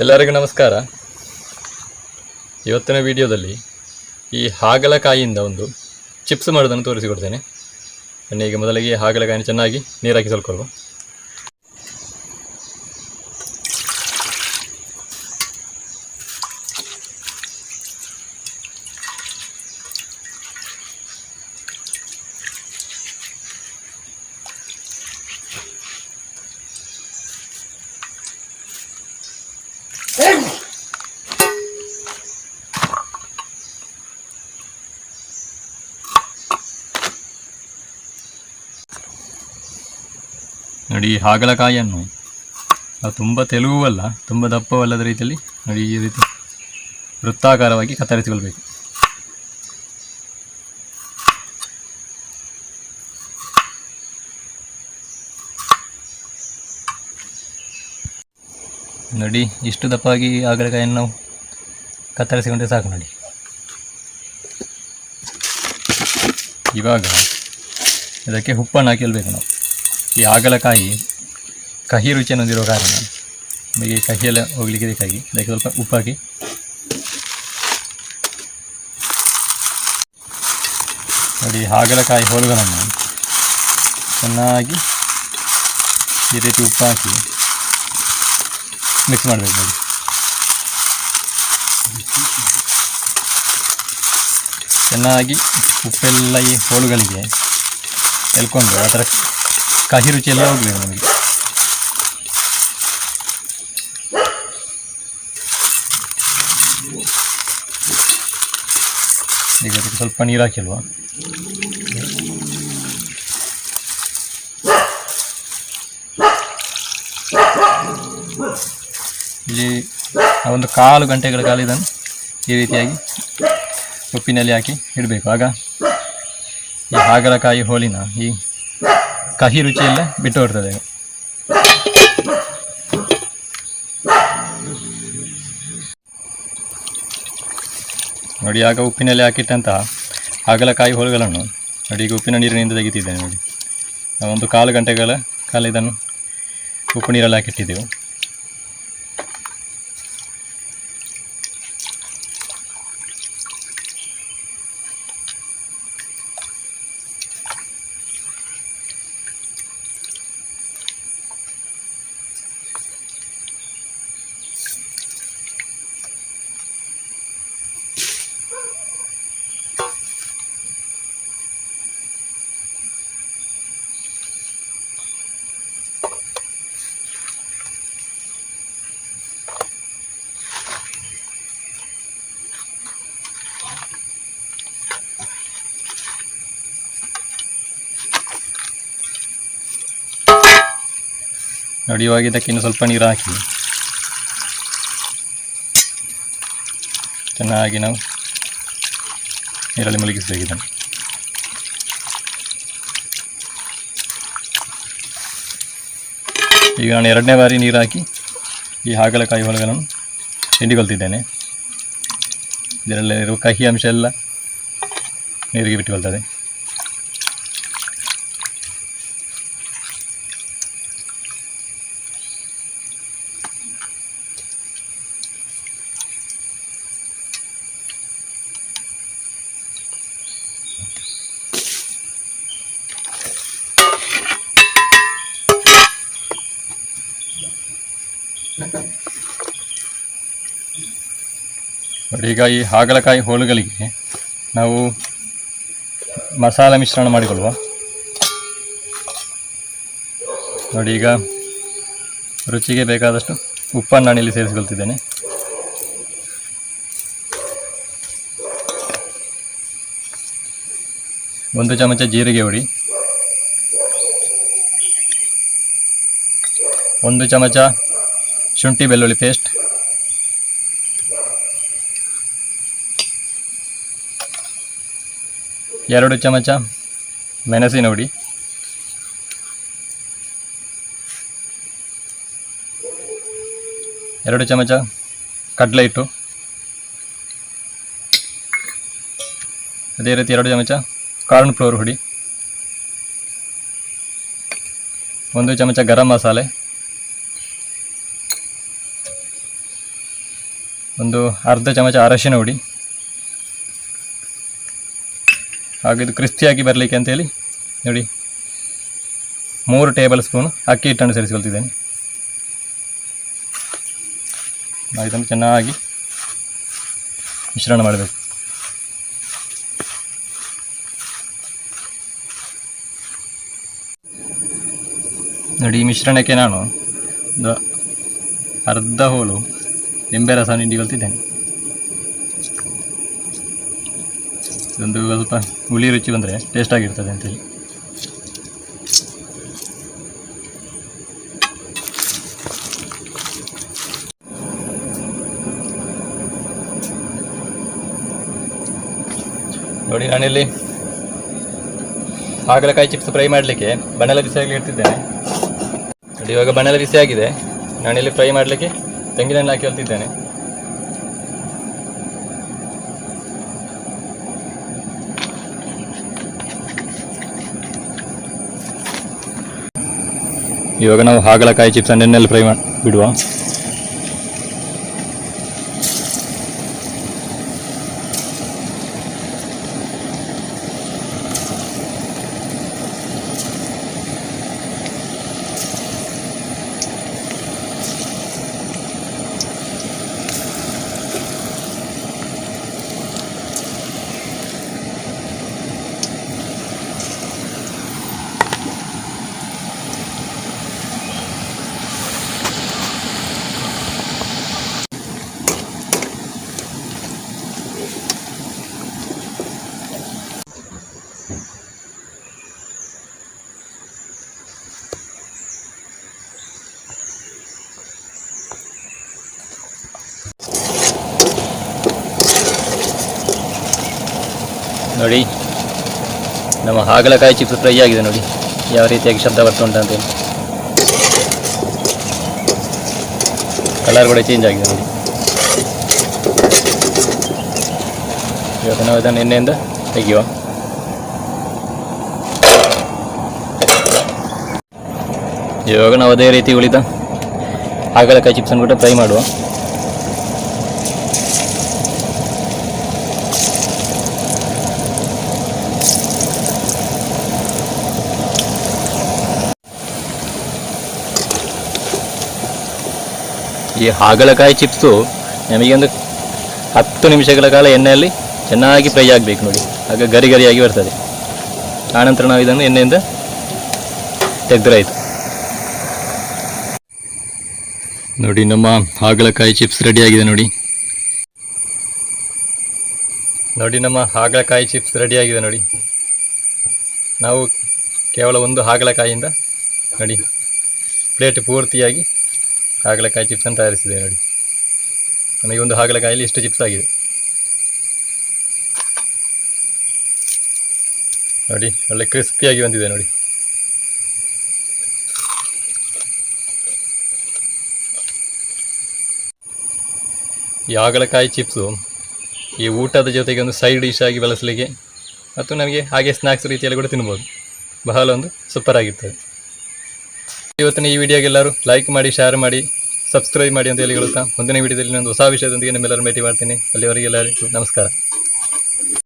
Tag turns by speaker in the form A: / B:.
A: ಎಲ್ಲರಿಗೂ ನಮಸ್ಕಾರ. ಇವತ್ತಿನ ವಿಡಿಯೋದಲ್ಲಿ ಈ ಹಾಗಲಕಾಯಿಯಿಂದ ಒಂದು ಚಿಪ್ಸ್ ಮಾಡೋದನ್ನು ತೋರಿಸಿಕೊಡ್ತೇನೆ. ಬನ್ನಿ, ಈಗ ಮೊದಲಿಗೆ ಹಾಗಲಕಾಯಿನ ಚೆನ್ನಾಗಿ ನೀರಾಕಿ ಸ್ವಲ್ಕೊಳ್ಳುವ ನೋಡಿ, ಈ ಅದು ತುಂಬ ತೆಲುಗು ಅಲ್ಲ ತುಂಬ ದಪ್ಪವಲ್ಲದ ರೀತಿಯಲ್ಲಿ ನೋಡಿ, ಈ ರೀತಿ ವೃತ್ತಾಕಾರವಾಗಿ ಕತ್ತರಿಸಿಕೊಳ್ಬೇಕು. ನೋಡಿ, ಇಷ್ಟು ದಪ್ಪಾಗಿ ಹಾಗಲಕಾಯಿಯನ್ನು ನಾವು ಕತ್ತರಿಸಿಕೊಂಡ್ರೆ ಸಾಕು ನೋಡಿ. ಇವಾಗ ಇದಕ್ಕೆ ಉಪ್ಪನ್ನು ಹಾಕಿಲ್ಬೇಕು ನಾವು. ಈ ಹಾಗಲಕಾಯಿ ಕಹಿ ರುಚಿಯನ್ನು ಹೊಂದಿರೋ ಕಾರಣ ನಮಗೆ ಕಹಿಯೆಲ್ಲ ಹೋಗ್ಲಿಕ್ಕೆ ಬೇಕಾಗಿ. ಅದಕ್ಕೆ ಸ್ವಲ್ಪ ಉಪ್ಪಾಕಿ. ನೋಡಿ ಹಾಗಲಕಾಯಿ ಹೋಳುಗಳನ್ನು ಚೆನ್ನಾಗಿ ಈ ರೀತಿ ಉಪ್ಪು ಮಿಕ್ಸ್ ಮಾಡಬೇಕು ನೋಡಿ. ಚೆನ್ನಾಗಿ ಉಪ್ಪೆಲ್ಲ ಈ ಹೋಳುಗಳಿಗೆ ಎಲ್ಕೊಂಡು ಅದರ ಕಹಿ ರುಚಿ ಎಲ್ಲ ಹೋಗ್ಬೇಕು ನಮಗೆ ಈಗ ಅದಕ್ಕೆ ಸ್ವಲ್ಪ ನೀರು ಹಾಕಿಲ್ವಾ? ಇಲ್ಲಿ ಒಂದು ಕಾಲು ಗಂಟೆಗಳ ಕಾಲ ಇದನ್ನು ಈ ರೀತಿಯಾಗಿ ಉಪ್ಪಿನಲ್ಲಿ ಹಾಕಿ ಇಡಬೇಕು. ಆಗ ಈ ಹಾಗಲಕಾಯಿ ಹೋಳಿನ ಈ ಕಹಿ ರುಚಿಯಿಂದ ಬಿಟ್ಟು ಬರ್ತದೆ ನೋಡಿ, ಆಗ ಉಪ್ಪಿನಲ್ಲಿ ಹಾಕಿಟ್ಟಂತಹ ಹಾಗಲಕಾಯಿ ಹೋಳುಗಳನ್ನು ನೋಡಿ, ಈಗ ಉಪ್ಪಿನ ನೀರಿನಿಂದ ತೆಗಿತಿದ್ದೇನೆ ನೋಡಿ. ನಾವೊಂದು ಕಾಲು ಗಂಟೆಗಳ ಕಾಲ ಇದನ್ನು ಉಪ್ಪು ನೀರಲ್ಲಿ ಹಾಕಿಟ್ಟಿದ್ದೆವು. ನೋಡಿ, ಇವಾಗ ಇದಕ್ಕೆ ಇನ್ನು ಸ್ವಲ್ಪ ನೀರು ಹಾಕಿ. ಚೆನ್ನಾಗಿ ನಾವು ನೀರಲ್ಲಿ ಮಲಗಿಸಬೇಕಿದ್ದೇನೆ ಈಗ ನಾನು ಎರಡನೇ ಬಾರಿ ನೀರು ಹಾಕಿ ಈ ಹಾಗಲಕಾಯಿ ಹೊಲಗಳನ್ನು ಹಿಂಡಿಕೊಳ್ತಿದ್ದೇನೆ. ಇದರಲ್ಲಿರುವ ಕಹಿ ಅಂಶ ಎಲ್ಲ ನೀರಿಗೆ ಬಿಟ್ಟುಕೊಳ್ತದೆ ನೋಡಿ, ಈಗ ಈ ಹಾಗಲಕಾಯಿ ಹೋಳುಗಳಿಗೆ ನಾವು ಮಸಾಲೆ ಮಿಶ್ರಣ ಮಾಡಿಕೊಳ್ಳುವ. ನೋಡಿ, ಈಗ ರುಚಿಗೆ ಬೇಕಾದಷ್ಟು ಉಪ್ಪನ್ನು ಇಲ್ಲಿ ಸೇರಿಸಿಕೊಳ್ತಿದ್ದೇನೆ. ಒಂದು ಚಮಚ ಜೀರಿಗೆ ಹುಡಿ. ಒಂದು ಚಮಚ ಶುಂಠಿ, ಬೆಳ್ಳುಳ್ಳಿ ಪೇಸ್ಟ್ ಎರಡು ಚಮಚ ಮೆಣಸಿನ ಹುಡಿ. ಎರಡು ಚಮಚ ಕಡಲೆ ಹಿಟ್ಟು. ಅದೇ ರೀತಿ ಎರಡು ಚಮಚ ಕಾರ್ನ್ ಫ್ಲೋರ್ ಹುಡಿ. ಒಂದು ಚಮಚ ಗರಂ ಮಸಾಲೆ. ಒಂದು ಅರ್ಧ ಚಮಚ ಅರಶಿನ ಹುಡಿ. ಹಾಗೆ ಇದು ಕ್ರಿಸ್ಪಿಯಾಗಿ ಬರಲಿಕ್ಕೆ ಅಂತೇಳಿ ನೋಡಿ. ಮೂರು ಟೇಬಲ್ ಸ್ಪೂನ್ ಅಕ್ಕಿ ಹಿಟ್ಟನ್ನು ಸೇರಿಸಿಕೊಳ್ತಿದ್ದೇನೆ. ಇದನ್ನು ಚೆನ್ನಾಗಿ ಮಿಶ್ರಣ ಮಾಡಬೇಕು. ನೋಡಿ ಈ ಮಿಶ್ರಣಕ್ಕೆ ನಾನು ಅರ್ಧ ಹೋಳು ನಿಂಬೆ ರಸ ಹಿಂಡಿಕೊಳ್ತಿದ್ದೇನೆ ಇದೊಂದು ಸ್ವಲ್ಪ ಹುಳಿ ರುಚಿ ಬಂದರೆ ಟೇಸ್ಟ್ ಆಗಿರ್ತದೆ ಅಂತೇಳಿ. ನೋಡಿ ನಾನಿಲ್ಲಿ ಹಾಗಲಕಾಯಿ ಚಿಪ್ಸ್ ಫ್ರೈ ಮಾಡಲಿಕ್ಕೆ ಬಣ್ಣಲ ಬಿಸಿಯಾಗಿ ಇಡ್ತಿದ್ದೇನೆ ನೋಡಿ ಇವಾಗ ಬಣ್ಣಲ ಬಿಸಿ ಆಗಿದೆ ನಾನಿಲ್ಲಿ ಫ್ರೈ ಮಾಡಲಿಕ್ಕೆ ತೆಂಗಿನೆಣ್ಣೆ ಹಾಕಿ ಹೊಲ್ತಿದ್ದೇನೆ. ಇವಾಗ ನಾವು ಹಾಗಲಕಾಯಿ ಚಿಪ್ಸ್ ಎಣ್ಣೆಯಲ್ಲಿ ಫ್ರೈ ಮಾಡಿ ಬಿಡುವ. ನೋಡಿ. ನಮ್ಮ ಹಾಗಲಕಾಯಿ ಚಿಪ್ಸ್ ಫ್ರೈ ಆಗಿದೆ ನೋಡಿ. ಯಾವ ರೀತಿಯಾಗಿ ಶಬ್ದ ಬರ್ತಾ ಉಂಟು ಅಂತೇಳಿ ಕಲರ್ ಕೂಡ ಚೇಂಜ್ ಆಗಿದೆ ನೋಡಿ. ಇವತ್ತು ನಾವು ಇದನ್ನು ನಿನ್ನೆಯಿಂದ ತೆಗೆಯುವ. ಇವಾಗ ನಾವು ಅದೇ ರೀತಿ ಉಳಿದ ಹಾಗಲಕಾಯಿ ಚಿಪ್ಸನ್ನು ಕೂಡ ಫ್ರೈ ಮಾಡುವ. ಈ ಹಾಗಲಕಾಯಿ ಚಿಪ್ಸು ನಮಗೆ ಒಂದು ಹತ್ತು ನಿಮಿಷಗಳ ಕಾಲ ಎಣ್ಣೆಯಲ್ಲಿ ಚೆನ್ನಾಗಿ ಫ್ರೈ ಆಗಬೇಕು ನೋಡಿ. ಆಗ ಗರಿ ಗರಿಯಾಗಿ ಬರ್ತದೆ. ಆನಂತರ ನಾವು ಇದನ್ನು ಎಣ್ಣೆಯಿಂದ ತೆಗೆದ್ರಾಯಿತು. ನೋಡಿ ನಮ್ಮ ಹಾಗಲಕಾಯಿ ಚಿಪ್ಸ್ ರೆಡಿಯಾಗಿದೆ ನೋಡಿ. ನೋಡಿ ನಮ್ಮ ಹಾಗಲಕಾಯಿ ಚಿಪ್ಸ್ ರೆಡಿಯಾಗಿದೆ ನೋಡಿ. ನಾವು ಕೇವಲ ಒಂದು ಹಾಗಲಕಾಯಿಯಿಂದ ನೋಡಿ. ಪ್ಲೇಟ್ ಪೂರ್ತಿಯಾಗಿ ಹಾಗಲಕಾಯಿ ಚಿಪ್ಸನ್ನು ತಯಾರಿಸಿದೆ ನೋಡಿ. ನಮಗೆ ಒಂದು ಹಾಗಲಕಾಯಲ್ಲಿ ಇಷ್ಟು ಚಿಪ್ಸ್ ಆಗಿದೆ. ನೋಡಿ, ಒಳ್ಳೆ ಕ್ರಿಸ್ಪಿಯಾಗಿ ಬಂದಿದೆ ನೋಡಿ. ಈ ಹಾಗಲಕಾಯಿ ಚಿಪ್ಸು ಈ ಊಟದ ಜೊತೆಗೆ ಒಂದು ಸೈಡ್ ಡಿಶ್ ಆಗಿ ಬಳಸಲಿಕ್ಕೆ ಮತ್ತು ನಮಗೆ ಹಾಗೆ ಸ್ನ್ಯಾಕ್ಸ್ ರೀತಿಯಲ್ಲಿ ಕೂಡ ತಿನ್ಬೋದು. ಬಹಳ ಒಂದು ಸೂಪರ್ ಆಗಿರ್ತದೆ. ಇವತ್ತಿನ ಈ ವಿಡಿಯೋಗೆ ಎಲ್ಲರೂ ಲೈಕ್ ಮಾಡಿ ಶೇರ್ ಮಾಡಿ ಸಬ್ಸ್ಕ್ರೈಬ್ ಮಾಡಿ ಅಂತ ಹೇಳಿ ಹೇಳುತ್ತಾ, ಮುಂದಿನ ವಿಡಿಯೋದಲ್ಲಿ ಒಂದು ಹೊಸ ವಿಷಯದೊಂದಿಗೆ ನಿಮ್ಮೆಲ್ಲರೂ ಭೇಟಿ ಮಾಡ್ತೀನಿ. ಅಲ್ಲಿವರೆಗೆ ಎಲ್ಲರಿಗೂ ನಮಸ್ಕಾರ.